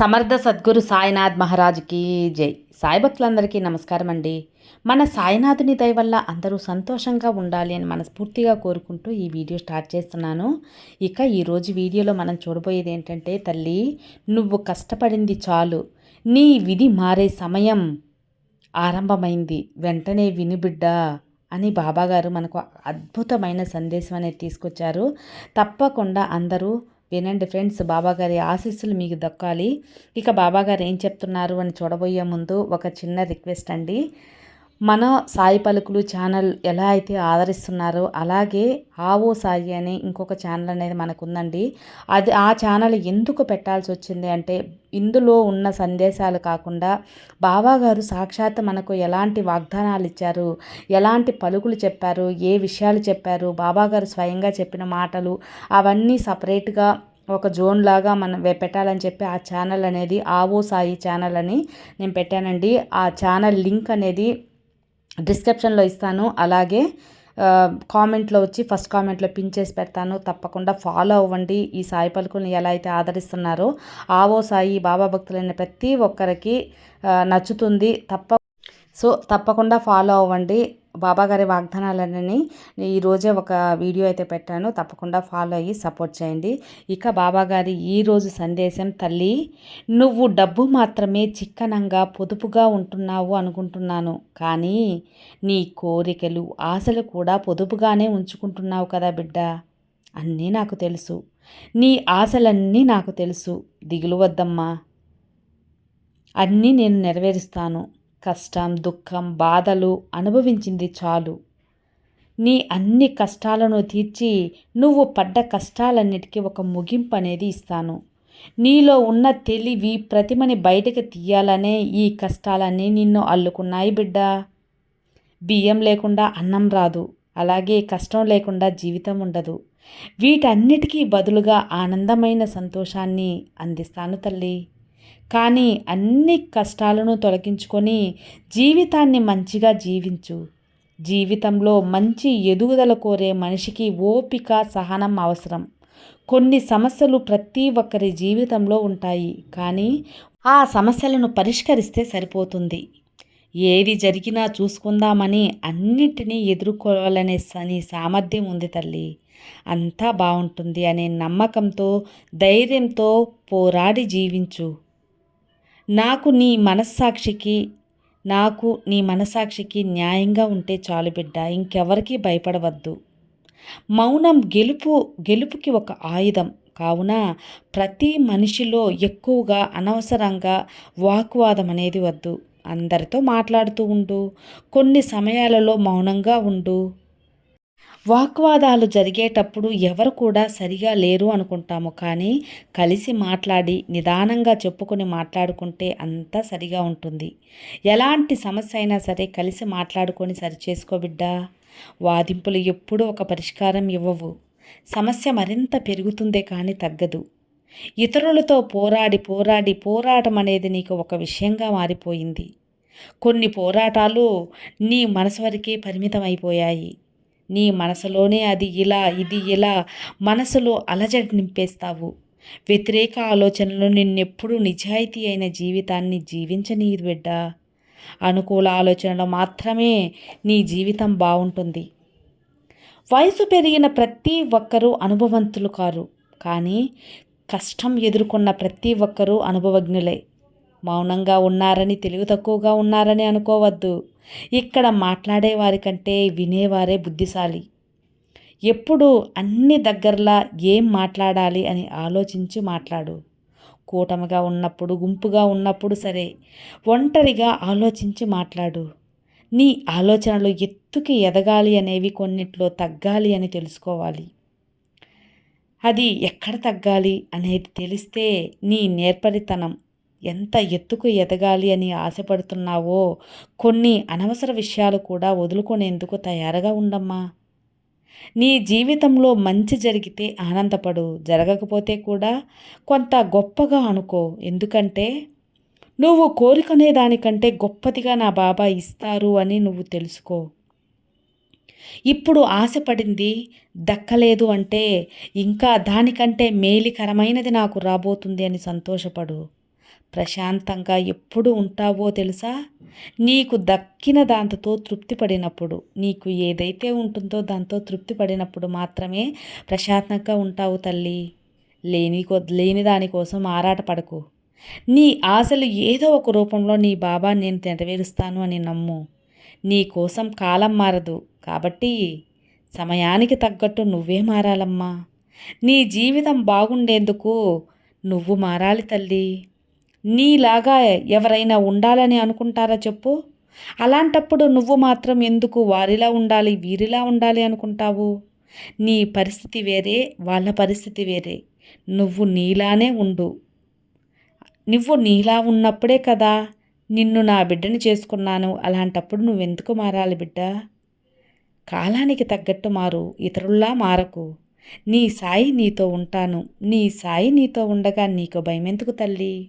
సమర్థ సద్గురు సాయినాథ్ మహారాజ్కి జై. సాయి భక్తులందరికీ నమస్కారం అండి. మన సాయినాథుని దయ వల్ల అందరూ సంతోషంగా ఉండాలి అని మనస్ఫూర్తిగా కోరుకుంటూ ఈ వీడియో స్టార్ట్ చేస్తున్నాను. ఇక ఈరోజు వీడియోలో మనం చూడబోయేది ఏంటంటే తల్లి నువ్వు కష్టపడింది చాలు. నీ విధి మారే సమయం ఆరంభమైంది. వెంటనే విని బిడ్డ అని బాబాగారు మనకు అద్భుతమైన సందేశం అనేది తీసుకొచ్చారు. తప్పకుండా అందరూ వినండి ఫ్రెండ్స్ బాబాగారి ఆశీస్సులు మీకు దక్కాలి. ఇక బాబాగారు ఏం చెప్తున్నారు అని చూడబోయే ముందు ఒక చిన్న రిక్వెస్ట్ అండి. మన సాయి పలుకులు ఛానల్ ఎలా అయితే ఆదరిస్తున్నారో అలాగే ఆవో సాయి అని ఇంకొక ఛానల్ అనేది మనకు ఉందండి అది ఆ ఛానల్ ఎందుకు పెట్టాల్సి వచ్చింది అంటే ఇందులో ఉన్న సందేశాలు కాకుండా బావాగారు సాక్షాత్ మనకు ఎలాంటి వాగ్దానాలు ఇచ్చారు ఎలాంటి పలుకులు చెప్పారు ఏ విషయాలు చెప్పారు బాబాగారు స్వయంగా చెప్పిన మాటలు అవన్నీ సపరేట్గా ఒక జోన్ లాగా మనం పెట్టాలని చెప్పి ఆ ఛానల్ అనేది ఆవో సాయి ఛానల్ అని నేను పెట్టానండి. ఆ ఛానల్ లింక్ అనేది డిస్క్రిప్షన్లో ఇస్తాను. అలాగే కామెంట్లో వచ్చి ఫస్ట్ కామెంట్లో పిన్ చేసి పెడతాను. తప్పకుండా ఫాలో అవ్వండి. ఈ సాయి పలుకుని ఎలా అయితే ఆదరిస్తున్నారో ఆవో సాయి బాబా భక్తులైన ప్రతి ఒక్కరికి నచ్చుతుంది. తప్ప సో తప్పకుండా ఫాలో అవ్వండి. బాబాగారి వాగ్దానాలన్నీ ఈరోజే ఒక వీడియో అయితే పెట్టాను. తప్పకుండా ఫాలో అయ్యి సపోర్ట్ చేయండి. ఇక బాబాగారి ఈరోజు సందేశం తల్లి నువ్వు డబ్బు మాత్రమే చిక్కనంగా పొదుపుగా ఉంటున్నావు అనుకుంటున్నాను. కానీ నీ కోరికలు ఆశలు కూడా పొదుపుగానే ఉంచుకుంటున్నావు కదా బిడ్డ. అన్నీ నాకు తెలుసు. నీ ఆశలన్నీ నాకు తెలుసు. దిగులు వద్దమ్మా. అన్నీ నేను నెరవేరుస్తాను. కష్టం దుఃఖం బాధలు అనుభవించింది చాలు. నీ అన్ని కష్టాలను తీర్చి నువ్వు పడ్డ కష్టాలన్నిటికీ ఒక ముగింపు అనేది ఇస్తాను. నీలో ఉన్న తెలివి ప్రతిమని బయటకు తీయాలనే ఈ కష్టాలన్నీ నిన్ను అల్లుకున్నాయి బిడ్డ. బియ్యం లేకుండా అన్నం రాదు అలాగే కష్టం లేకుండా జీవితం ఉండదు. వీటన్నిటికీ బదులుగా ఆనందమైన సంతోషాన్ని అందిస్తాను తల్లి. కానీ అన్ని కష్టాలను తొలగించుకొని జీవితాన్ని మంచిగా జీవించు. జీవితంలో మంచి ఎదుగుదల కోరే మనిషికి ఓపిక సహనం అవసరం. కొన్ని సమస్యలు ప్రతి ఒక్కరి జీవితంలో ఉంటాయి. కానీ ఆ సమస్యలను పరిష్కరిస్తే సరిపోతుంది. ఏది జరిగినా చూసుకుందామని అన్నిటినీ ఎదుర్కోవాలనే నీ సామర్థ్యం ఉంది తల్లి. అంతా బాగుంటుంది అనే నమ్మకంతో ధైర్యంతో పోరాడి జీవించు. నాకు నీ మనస్సాక్షికి నాకు నీ మనసాక్షికి న్యాయంగా ఉంటే చాలు బిడ్డ ఇంకెవరికి భయపడవద్దు. మౌనం గెలుపు గెలుపుకి ఒక ఆయుధం. కావున ప్రతి మనిషిలో ఎక్కువగా అనవసరంగా వాక్వాదం అనేది వద్దు. అందరితో మాట్లాడుతూ ఉండు. కొన్ని సమయాలలో మౌనంగా ఉండు. వాగ్వాదాలు జరిగేటప్పుడు ఎవరు కూడా సరిగా లేరు అనుకుంటాము. కానీ కలిసి మాట్లాడి నిదానంగా చెప్పుకొని మాట్లాడుకుంటే అంతా సరిగా ఉంటుంది. ఎలాంటి సమస్య అయినా సరే కలిసి మాట్లాడుకొని సరిచేసుకోబిడ్డా వాదింపులు ఎప్పుడూ ఒక పరిష్కారం ఇవ్వవు. సమస్య మరింత పెరుగుతుందే కానీ తగ్గదు. ఇతరులతో పోరాడి పోరాడి పోరాటం అనేది నీకు ఒక విషయంగా మారిపోయింది. కొన్ని పోరాటాలు నీ మనసు వరకే పరిమితం అయిపోయాయి నీ మనసులోనే అది ఇలా ఇది ఇలా మనసులో అలజడి నింపేస్తావు. వ్యతిరేక ఆలోచనలు నిన్నెప్పుడు నిజాయితీ అయిన జీవితాన్ని జీవించనీరు బిడ్డ. అనుకూల ఆలోచనలు మాత్రమే నీ జీవితం బాగుంటుంది వయసు పెరిగిన ప్రతి ఒక్కరూ అనుభవంతులు కారు. కానీ కష్టం ఎదుర్కొన్న ప్రతి ఒక్కరూ అనుభవజ్ఞులే. మౌనంగా ఉన్నారని తెలివి తక్కువగా ఉన్నారని అనుకోవద్దు. ఇక్కడ మాట్లాడేవారి కంటే వినేవారే బుద్ధిశాలి. ఎప్పుడు అన్ని దగ్గరలా ఏం మాట్లాడాలి అని ఆలోచించి మాట్లాడు. కూటమిగా ఉన్నప్పుడు గుంపుగా ఉన్నప్పుడు సరే ఒంటరిగా ఆలోచించి మాట్లాడు. నీ ఆలోచనలు ఎత్తుకి ఎదగాలి అనేవి కొన్నిట్లో తగ్గాలి అని తెలుసుకోవాలి. అది ఎక్కడ తగ్గాలి అనేది తెలిస్తే నీ నేర్పరితనం ఎంత ఎత్తుకు ఎదగాలి అని ఆశపడుతున్నావో కొన్ని అనవసర విషయాలు కూడా వదులుకునేందుకు తయారుగా ఉండమ్మా. నీ జీవితంలో మంచి జరిగితే ఆనందపడు జరగకపోతే కూడా కొంత గొప్పగా అనుకో. ఎందుకంటే నువ్వు కోరుకునే దానికంటే గొప్పదిగా నా బాబా ఇస్తారు అని నువ్వు తెలుసుకో. ఇప్పుడు ఆశపడింది దక్కలేదు అంటే ఇంకా దానికంటే మేలికరమైనది నాకు రాబోతుంది అని సంతోషపడు. ప్రశాంతంగా ఎప్పుడు ఉంటావో తెలుసా? నీకు దక్కిన దాంతో తృప్తి పడినప్పుడు నీకు ఏదైతే ఉంటుందో దాంతో తృప్తి పడినప్పుడు మాత్రమే ప్రశాంతంగా ఉంటావు తల్లి. లేని లేని దానికోసం ఆరాటపడకు నీ ఆశలు ఏదో ఒక రూపంలో నీ బాబా నేను నెరవేరుస్తాను అని నమ్ము. నీ కోసం కాలం మారదు కాబట్టి సమయానికి తగ్గట్టు నువ్వే మారాలమ్మా. నీ జీవితం బాగుండేందుకు నువ్వు మారాలి తల్లి. నీలాగా ఎవరైనా ఉండాలని అనుకుంటారా చెప్పు? అలాంటప్పుడు నువ్వు మాత్రం ఎందుకు వారిలా ఉండాలి వీరిలా ఉండాలి అనుకుంటావు? నీ పరిస్థితి వేరే వాళ్ళ పరిస్థితి వేరే. నువ్వు నీలానే ఉండు. నువ్వు నీలా ఉన్నప్పుడే కదా నిన్ను నా బిడ్డని చేసుకున్నాను. అలాంటప్పుడు నువ్వెందుకు మారాలి బిడ్డ? కాలానికి తగ్గట్టు మారు ఇతరుల్లా మారకు. నీ సాయి నీతో ఉంటాను. నీ సాయి నీతో ఉండగా నీకు భయమెందుకు తల్లి?